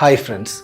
Hi friends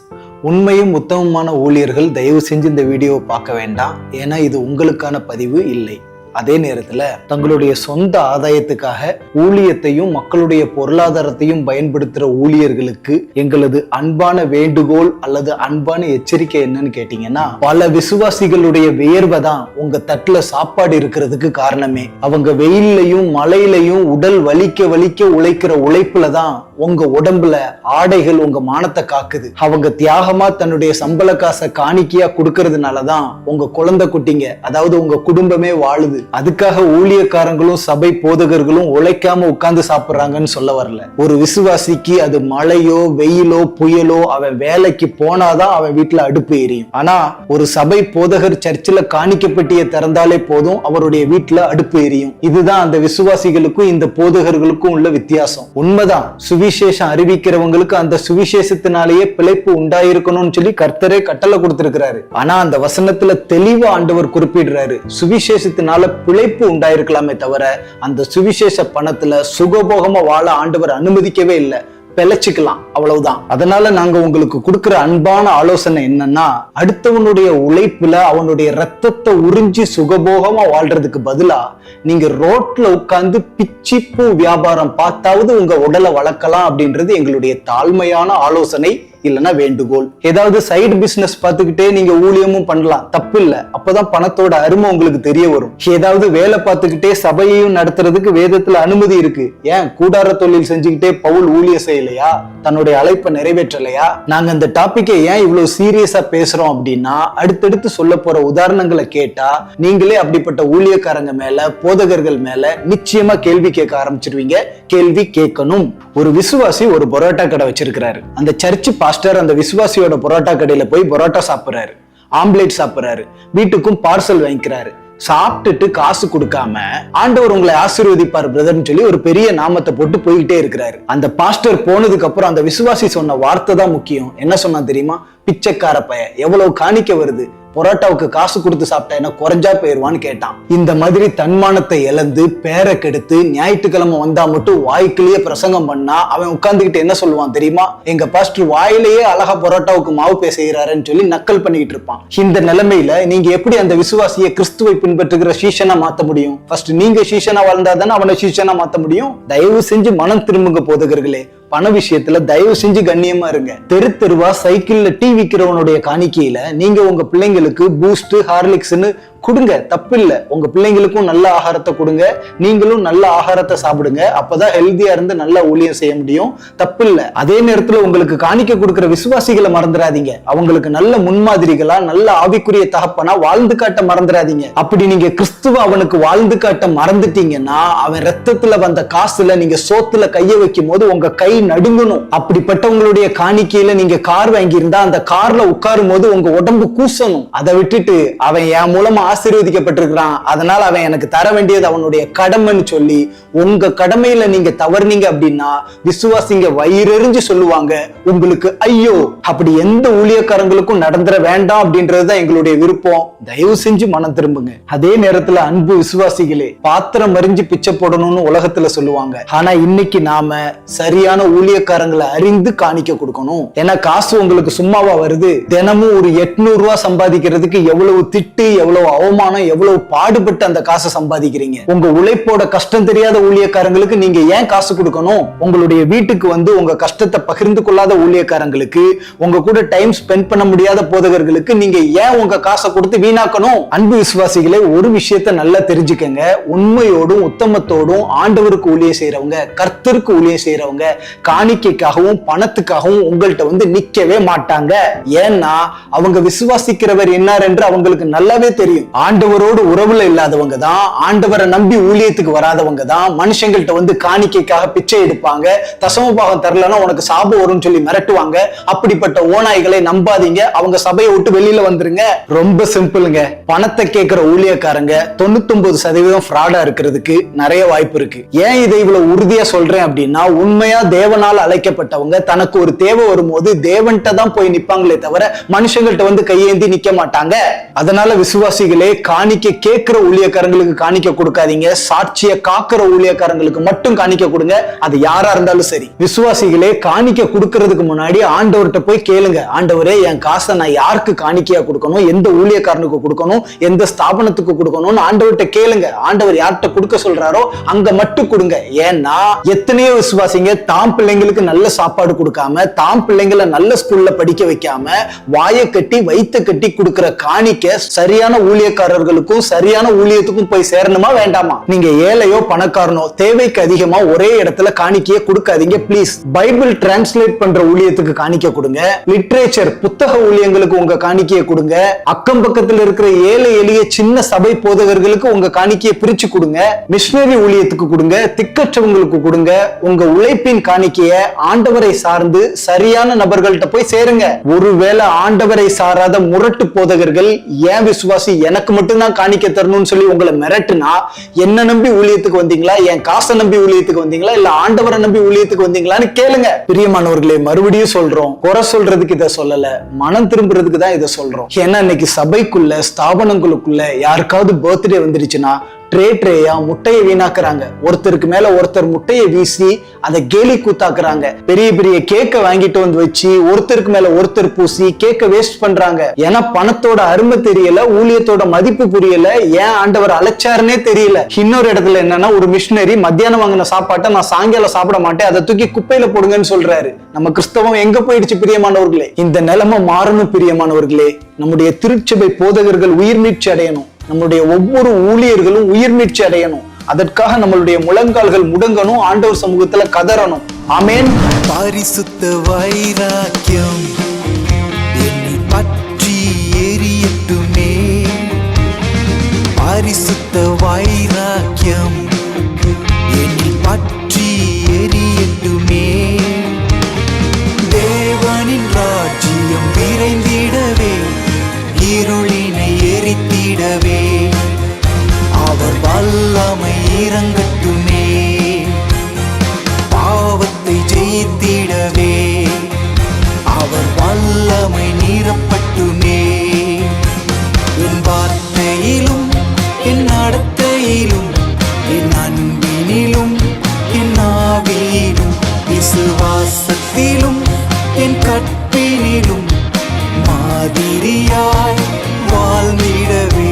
உண்மையும் உத்தமமான ஊழியர்கள் தயவு செஞ்சு இந்த வீடியோவை பார்க்க வேண்டாம். ஏன்னா இது உங்களுக்கான பதிவு இல்லை. அதே நேரத்தில் தங்களுடைய சொந்த ஆதாயத்துக்காக ஊழியத்தையும் மக்களுடைய பொருளாதாரத்தையும் பயன்படுத்துகிற ஊழியர்களுக்கு எங்களது அன்பான வேண்டுகோள் அல்லது அன்பான எச்சரிக்கை என்னன்னு கேட்டீங்கன்னா பல விசுவாசிகளுடைய வியர்வை தான் உங்க தட்டுல சாப்பாடு இருக்கிறதுக்கு காரணமே. அவங்க வெயில்லையும் மழையிலையும் உடல் வலிக்க வலிக்க உழைக்கிற உழைப்புல தான் உங்க உடம்புல ஆடைகள் உங்க மானத்தை காக்குது. அவங்க தியாகமா தன்னுடைய சம்பள காசை காணிக்கையா கொடுக்கறதுனாலதான் உங்க குழந்தை குட்டிங்க அதாவது உங்க குடும்பமே வாழுது. அதுக்காக ஊழியக்காரங்களும் சபை போதகர்களும் உழைக்காம உட்கார்ந்து சாப்பிடுறாங்கன்னு சொல்ல வரல. ஒரு விசுவாசிக்கு அது மழையோ வெயிலோ புயலோ அவன் வேலைக்கு போனாதான் அவன் வீட்டுல அடுப்பு எரியும். ஆனா ஒரு சபை போதகர் சர்ச்சில் காணிக்கப்பட்டிய திறந்தாலே போதும் அவருடைய வீட்டுல அடுப்பு எரியும். இதுதான் அந்த விசுவாசிகளுக்கும் இந்த போதகர்களுக்கும் உள்ள வித்தியாசம். உண்மைதான் சுவிசேஷம் அறிவிக்கிறவங்களுக்கு அந்த சுவிசேஷத்தினாலேயே பிழைப்பு உண்டாயிருக்கணும்னு சொல்லி கர்த்தரே கட்டளை கொடுத்திருக்கிறாரு. ஆனா அந்த வசனத்துல தெளிவா ஆண்டவர் குறிப்பிடுறாரு. சுவிசேஷத்தினால பிழைப்பு உண்டாயிருக்கலாமே தவிர அந்த சுவிசேஷ பணத்துல சுகபோகமா வாழ ஆண்டவர் அனுமதிக்கவே இல்லை. பிழைச்சிக்கலாம் அவ்வளவுதான். அதனால நாங்க உங்களுக்கு கொடுக்கிற அன்பான ஆலோசனை என்னன்னா அடுத்தவனுடைய உழைப்புல அவனுடைய ரத்தத்தை உறிஞ்சி சுகபோகமா வாழ்றதுக்கு பதிலா நீங்க ரோட்ல உட்கார்ந்து பிச்சிப்பூ வியாபாரம் பார்த்தாவது உங்க உடலை வளர்க்கலாம் அப்படின்றது எங்களுடைய தாழ்மையான ஆலோசனை. இல்லைன்னா வேண்டுகோள். ஏதாவது சைடு பிசினஸ் பார்த்துக்கிட்டே நீங்க ஊழியமும் பண்ணலாம். தப்பு இல்லை அப்பதான் பணத்தோட அருமை உங்களுக்கு தெரிய வரும். ஏதாவது வேலை பார்த்துக்கிட்டே சபையையும் நடத்துறதுக்கு வேதத்துல அனுமதி இருக்கு. ஏன்? கூடார தொழில் செஞ்சுக்கிட்டே பவுல் ஊழிய செய்யலையா? தன்னுடைய அழைப்பை நிறைவேற்றலையா? நாங்க அந்த டாபிக்கை ஏன் இவ்வளவு சீரியஸா பேசுறோம் அப்படின்னா அடுத்தடுத்து சொல்ல போற உதாரணங்களை கேட்டா நீங்களே அப்படிப்பட்ட ஊழியக்காரங்க மேல போதகர்கள் மேல நிச்சயமா கேள்வி கேட்க ஆரம்பிச்சிருவீங்க. கேள்வி கேட்கணும். ஒரு விசுவாசி ஒரு பரோட்டா கடை வச்சிருக்கிறாரு. அந்த சர்ச்சு பாஸ்டர் அந்த விசுவாசியோட பரோட்டா கடையில போய் பரோட்டா சாப்பிடுறாரு. ஆம்லேட் சாப்பிடுறாரு. வீட்டுக்கும் பார்சல் வாங்கிக்கிறாரு. சாப்பிட்டுட்டு காசு கொடுக்காம ஆண்டவர் உங்களை ஆசீர்வதிப்பார் பிரதர்னு சொல்லி ஒரு பெரிய நாமத்தை போட்டு போய்கிட்டே இருக்கிறாரு. அந்த பாஸ்டர் போனதுக்கு அப்புறம் அந்த விசுவாசி சொன்ன வார்த்தை தான் முக்கியம். என்ன சொன்னா தெரியுமா? பிச்சைக்கார பையன். எவ்வளவு காணிக்க வருது? பொரோட்டாவுக்கு காசு கொடுத்து சாப்பிட்டா என்ன குறைஞ்சா போயிருவான்னு கேட்டான். இந்த மாதிரி தன்மானத்தை இழந்து பேரை கெடுத்து ஞாயிற்றுக்கிழமை வந்தா மட்டும் வாய்க்குள்ளேயே பிரசங்கம் பண்ணா அவன் உட்காந்துக்கிட்டு என்ன சொல்லுவான் தெரியுமா? எங்க பாஸ்டர் வாயிலேயே அழகா பொரோட்டாவுக்கு மாவு பேசுகிறாருன்னு சொல்லி நக்கல் பண்ணிக்கிட்டு இருப்பான். இந்த நிலைமையில நீங்க எப்படி அந்த விசுவாசியை கிறிஸ்துவை பின்பற்றுகிற சீஷனா மாத்த முடியும்? ஃபர்ஸ்ட் நீங்க சீஷனா வளர்ந்தாதானே அவனை சீஷனா மாத்த முடியும்? தயவு செஞ்சு மனம் திரும்புங்க போதுகிறீர்களே பண விஷயத்துல தயவு செஞ்சு கண்ணியமா இருங்க. தெரு தெருவா சைக்கிள்ல டீ விக்கிறவனுடைய காணிக்கையில நீங்க உங்க பிள்ளைங்களுக்கு பூஸ்ட் ஹார்லிக்ஸ்னு கொடுங்க. தப்பு இல்ல உங்க பிள்ளைங்களுக்கும் நல்ல ஆகாரத்தை கொடுங்க. நீங்களும் நல்ல ஆகாரத்தை சாப்பிடுங்க. அப்பதான் ஹெல்தியா இருந்து நல்ல ஊழியம் செய்ய முடியும். தப்பு இல்ல அதே நேரத்துல உங்களுக்கு காணிக்க கொடுக்கிற விசுவாசிகளை மறந்துடாதீங்க. அவங்களுக்கு நல்ல முன்மாதிரிகளா நல்ல ஆவிக்குரிய தகப்பனா வாழ்ந்து காட்ட மறந்துடாதீங்க. அப்படி நீங்க கிறிஸ்துவ அவனுக்கு வாழ்ந்து காட்ட மறந்துட்டீங்கன்னா அவன் ரத்தத்துல வந்த காசுல நீங்க சோத்துல கைய வைக்கும் போது உங்க கை நடுங்கணும். அப்படிப்பட்டவங்களுடைய காணிக்கையில நீங்க கார் வாங்கியிருந்தா அந்த கார்ல உட்காரும் போது உங்க உடம்பு கூசணும். அதை விட்டுட்டு அவன் என் மூலமா ஆசீர்வதிக்கப்பட்டிருக்கிறான். அதனால அவன் எனக்கு தர வேண்டியது அவனுடைய கடமைன்னு சொல்லி உங்க கடமையில நீங்க தவறுனீங்க அப்படின்னா விசுவாசிங்க வயிறெறிஞ்சு சொல்லுவாங்க உங்களுக்கு ஐயோ அப்படி எந்த ஊழியக்காரங்களுக்கும் நடந்துட வேண்டாம் அப்படின்றதுதான் எங்களுடைய விருப்பம். தயவு செஞ்சு மனம் திரும்புங்க. அதே நேரத்துல அன்பு விசுவாசிகளே பாத்திரம் அறிஞ்சு பிச்சை போடணும்னு உலகத்துல சொல்லுவாங்க. ஆனா இன்னைக்கு நாம சரியான ஊழியக்காரங்களை அறிந்து காணிக்க கொடுக்கணும். ஏன்னா காசு உங்களுக்கு சும்மாவா வருது. தினமும் ஒரு எட்நூறு ரூபாய் சம்பாதிக்கிறதுக்கு எவ்வளவு திட்டு எவ்வளவு அவமானம் எவ்வளவு பாடுபட்டு அந்த காசை சம்பாதிக்கிறீங்க. உங்க உழைப்போட கஷ்டம் தெரியாத ஊழியக்காரங்களுக்கு நீங்க ஏன் காசு கொடுக்கணும்? உங்களுடைய வீட்டுக்கு வந்து உங்க கஷ்டத்தை பகிர்ந்து கொள்ளாத ஊழியக்காரங்களுக்கு உங்க கூட டைம் ஸ்பெண்ட் பண்ண முடியாத போதகர்களுக்கு நீங்க ஏன் உங்க காசை கொடுத்து வீணாக்கணும்? அன்பு விசுவாசிகளை ஒரு விஷயத்த நல்லா தெரிஞ்சுக்கங்க. உண்மையோடும் உத்தமத்தோடும் ஆண்டவருக்கு ஊழியம் செய்யறவங்க கர்த்தருக்கு ஊழியம் செய்யறவங்க காணிக்கைக்காகவும் பணத்துக்காகவும் உங்கள்கிட்ட வந்து நிக்கவே மாட்டாங்க. ஏன்னா அவங்க விசுவாசிக்கிறவர் என்னார் என்று அவங்களுக்கு நல்லாவே தெரியும். ஆண்டவரோடு உறவுல இல்லாதவங்க தான் ஆண்டவரை நம்பி ஊழியத்துக்கு வராதவங்க தான் மனுஷங்கள்ட்ட வந்து காணிக்கைக்காக பிச்சை எடுப்பாங்க. தசமபாகம் தரலன்னா உனக்கு சாபம் வரும்னு சொல்லி மிரட்டுவாங்க. அப்படிப்பட்ட ஓநாய்களை நம்பாதீங்க. அவங்க சபையை விட்டு வெளியில வந்துருங்க. ரொம்ப சிம்பிளுங்க. பணத்தை கேட்கிற ஊழியக்காரங்க தொண்ணூத்தொன்பது சதவீதம் ஃப்ராடா இருக்கிறதுக்கு நிறைய வாய்ப்பு இருக்கு. ஏன் இதை இவ்வளவு உறுதியா சொல்றேன் அப்படின்னா உண்மையா தேவனால் அழைக்கப்பட்டவங்க தனக்கு ஒரு தேவை வரும்போது தேவன்கிட்ட தான் போய் நிப்பாங்களே தவிர மனுஷங்கள்ட்ட வந்து கையேந்தி நிக்க மாட்டாங்க. அதனால விசுவாசிகளே காணிக்க கேட்கிற ஊழியக்காரங்களுக்கு காணிக்க கொடுக்காதீங்க. சாட்சிய காக்கிற ஊழியக்காரங்களுக்கு மட்டும் காணிக்க கொடுங்க. அது யாரா இருந்தாலும் சரி. விசுவாசிகளே காணிக்க கொடுக்கறதுக்கு முன்னாடி ஆண்டவர்கிட்ட போய் கேளுங்க. ஆண்டவரே என் காசை நான் யாருக்கு காணிக்கையா கொடுக்கணும்? எந்த ஊழியக்காரனுக்கு கொடுக்கணும்? எந்த ஸ்தாபனத்துக்கு கொடுக்கணும்னு ஆண்டவர்கிட்ட கேளுங்க. ஆண்டவர் யார்கிட்ட கொடுக்க சொல்றாரோ அங்க மட்டும் கொடுங்க. ஏன்னா எத்தனையோ விசுவாசிங்க தாம் பிள்ளைங்களுக்கு நல்ல சாப்பாடு கொடுக்காம தாம் பிள்ளைங்களை நல்ல ஸ்கூல்ல படிக்க வைக்காம வாயை கட்டி வைத்த கட்டி கொடுக்கிற காணிக்க சரியான ஊழியக்காரர்களுக்கும் சரியான ஊழியத்துக்கும் போய் சேரணுமா வேண்டாமா? நீங்க ஏழையோ பணக்காரனோ தேவைக்கு அதிகமா ஒரே இடத்துல காணிக்கையை கொடுக்காதீங்க பிளீஸ் பைபிள் டிரான்ஸ்லேட் பண்ற ஊழியத்துக்கு காணிக்க கொடுங்க. லிட்ரேச்சர் புத்தக ஊழியங்களுக்கு உங்க காணிக்கையை கொடுங்க. அக்கம் பக்கத்துல இருக்கிற ஏழை எளிய சின்ன சபை போதகர்களுக்கு உங்க காணிக்கையை பிரிச்சு கொடுங்க. மிஷினரி ஊழியத்துக்கு கொடுங்க திக்கற்றவங்களுக்கு கொடுங்க. உங்க உழைப்பின் காணிக்கைய ஆண்டவரை சார்ந்து சரியான நபர்கள்ட்ட போய் சேருங்க. ஒருவேளை ஆண்டவரை சாராத முரட்டு போதகர்கள் ஏன் விசுவாசி எனக்கு மட்டும்தான் காணிக்க தரணும்னு சொல்லி உங்களை மிரட்டுனா என்ன நம்பி ஊழியத்துக்கு வந்தீங்களா? என் காசை நம்பி ஊழியத்துக்கு வந்தீங்களா? இல்ல ஆண்டவரை நம்பி ஊழியத்துக்கு வந்தீங்களான்னு கேளுங்க. பிரியமானவர்களே மறுபடியும் சொல்றோம். குறை சொல்றதுக்கு இதை சொல்லல. மனம் திரும்புறதுக்கு தான் இதை சொல்றோம். ஏன்னா இன்னைக்கு சபைக்குள்ள ஸ்தாபனங்களுக்குள்ள யாருக்காவது பர்த்டே வந்துருச்சுன்னா ட்ரே ட்ரேயா முட்டையை வீணாக்குறாங்க. ஒருத்தருக்கு மேல ஒருத்தர் முட்டையை வீசி அதை கேலி கூத்தாக்குறாங்க. பெரிய பெரிய கேக்கை வாங்கிட்டு வந்து வச்சு ஒருத்தருக்கு மேல ஒருத்தர் பூசி கேக்கை வேஸ்ட் பண்றாங்க. ஏன்னா பணத்தோட அருமை தெரியல ஊழியத்தோட மதிப்பு புரியல ஏன் ஆண்டவர் அழைச்சாருன்னே தெரியல. இன்னொரு இடத்துல என்னன்னா ஒரு மிஷினரி மத்தியானம் வாங்கின சாப்பாட்டை நான் சாயங்காலம் சாப்பிட மாட்டேன் அதை தூக்கி குப்பையில போடுங்கன்னு சொல்றாரு. நம்ம கிறிஸ்தவம் எங்க போயிடுச்சு பிரியமானவர்களே? இந்த நிலைமை மாறணும் பிரியமானவர்களே. நம்முடைய திருச்சபை போதகர்கள் உயிர் மீட்சி அடையணும். நம்மளுடைய ஒவ்வொரு ஊழியர்களும் உயிர் மீட்சி அடையணும். அதற்காக நம்மளுடைய முழங்கால்கள் முடங்கணும் ஆண்டவர் சமூகத்துல கதறணும். ஆமேன். பரிசுத்த வைராக்கியம். மாதிரியாய் வாழ்ந்திடவே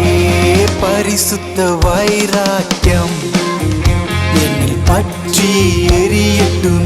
பரிசுத்த வைராக்கியம். என்னில் பற்றி எரியட்டும்